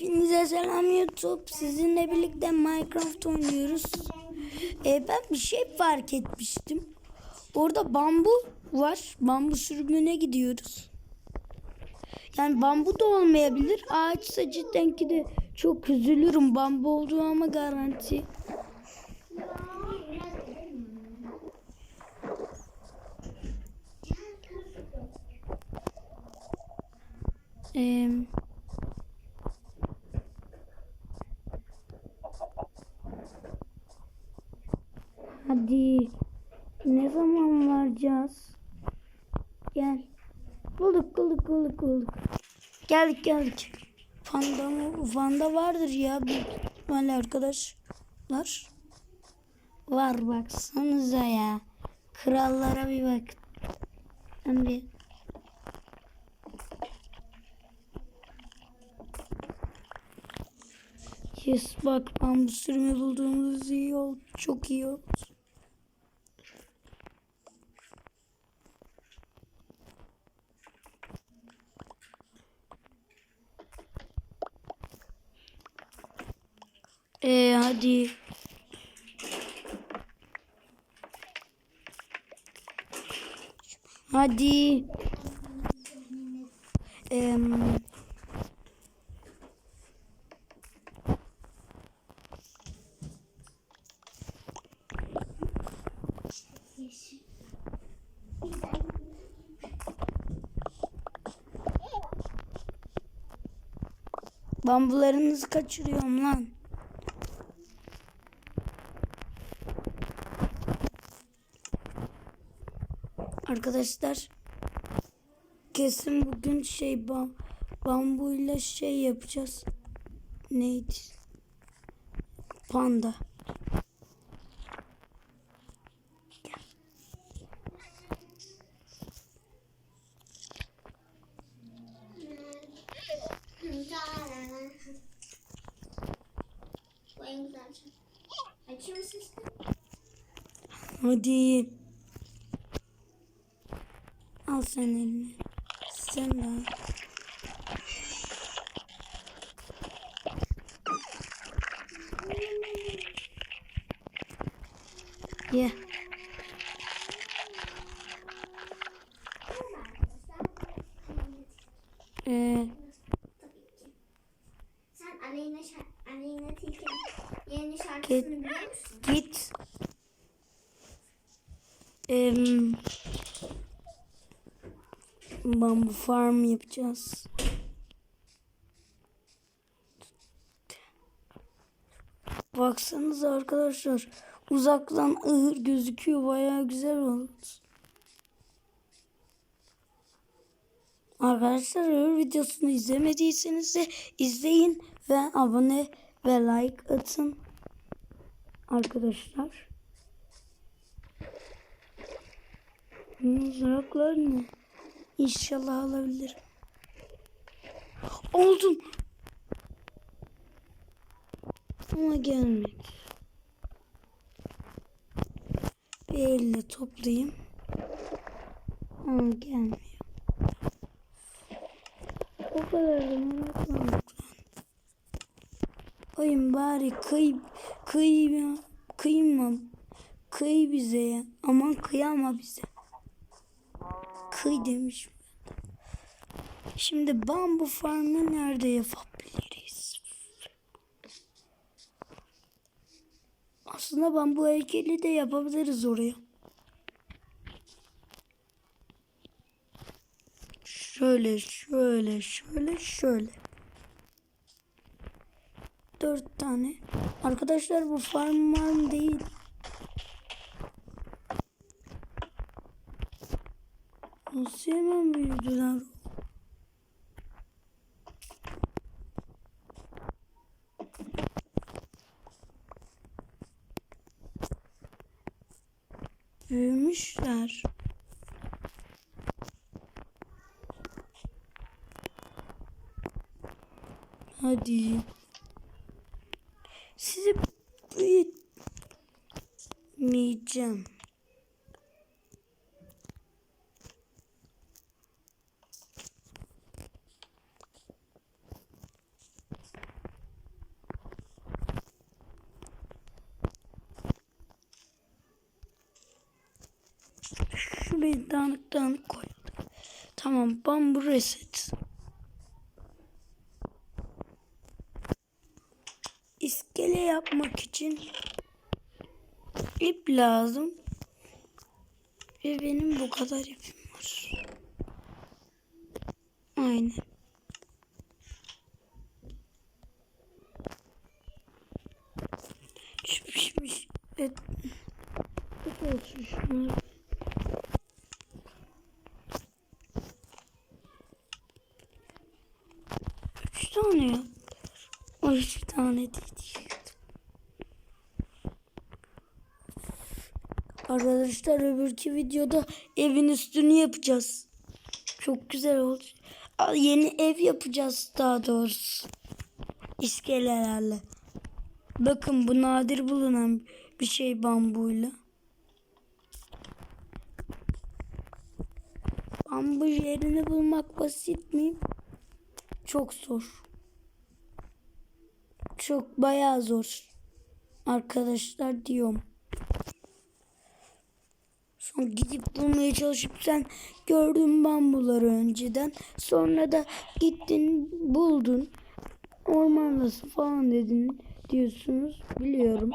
Hepinize selam YouTube. Sizinle birlikte Minecraft oynuyoruz. Ee, ben bir şey fark etmiştim. Orada bambu var. Bambu sürümüne gidiyoruz. Yani bambu da olmayabilir. Ağaçsa cidden ki de çok üzülürüm. Bambu olduğu ama garanti. Eee... Hadi. Ne zaman varacağız? Gel. Bulduk bulduk bulduk bulduk. Geldik geldik. Fanda mı? Fanda vardır ya. Büyük ihtimalle arkadaşlar. Var baksanıza ya. Krallara bir bak. Ben bir Yes bak ben bu sürümü bulduğumuz iyi oldu. Çok iyi oldu. Ee, hadi. Hadi. Em, bambularınızı kaçırıyorum lan. Arkadaşlar kesin bugün şey bam, bambuyla şey yapacağız. Neydi? Panda. Hadi. Al sen elini. Sen de al. Ye. Ee, Sen Aleyna, Aleyna Tilki yeni şarkısını Git. biliyor musun? git. Em, bambu farm yapacağız. Baksanıza arkadaşlar. Uzaktan ıhır gözüküyor. Bayağı güzel oldu. Arkadaşlar ıhır videosunu izlemediyseniz de izleyin ve abone ve like atın. Arkadaşlar. Mızraklar ne? İnşallah alabilirim. Oldum. Ama gelmedi. Bir elle toplayayım. Ama gelmiyor. O kadar da meraklanmak lan. Oyun bari kıy, kıy, kıyma, kıy bize ya. Aman kıyama bize. Kıy demiş. Şimdi bambu farmı nerede yapabiliriz? Aslında bambu heykeli de yapabiliriz oraya. Şöyle, şöyle, şöyle, şöyle. Dört tane. Arkadaşlar bu farm değil. Nasıl hemen büyüdüler? Büyümüşler. Hadi. Sizi büyütmeyeceğim. Beni dağınık dağınık koydu. Tamam bambu reset. İskele yapmak için ip lazım. Ve benim bu kadar ipim var. Aynen. Tane yaptılar. O üç tane değil. Arkadaşlar öbürki videoda evin üstünü yapacağız. Çok güzel olacak. Yeni ev yapacağız daha doğrusu. İskelelerle. Bakın bu nadir bulunan bir şey bambuyla. Bambu yerini bulmak basit mi? Çok zor. Çok bayağı zor. Arkadaşlar diyorum. Sonra gidip bulmaya çalışıp sen gördün bambuları önceden. Sonra da gittin buldun. Ormandasın falan dedin diyorsunuz. Biliyorum.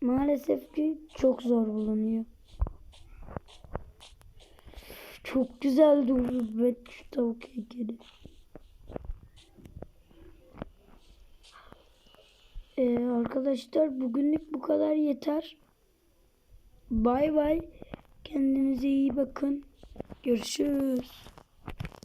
Maalesef ki çok zor bulunuyor. Çok güzel durdu be şu tavuk heykeli. Ee, arkadaşlar bugünlük bu kadar yeter. Bay bay. Kendinize iyi bakın. Görüşürüz.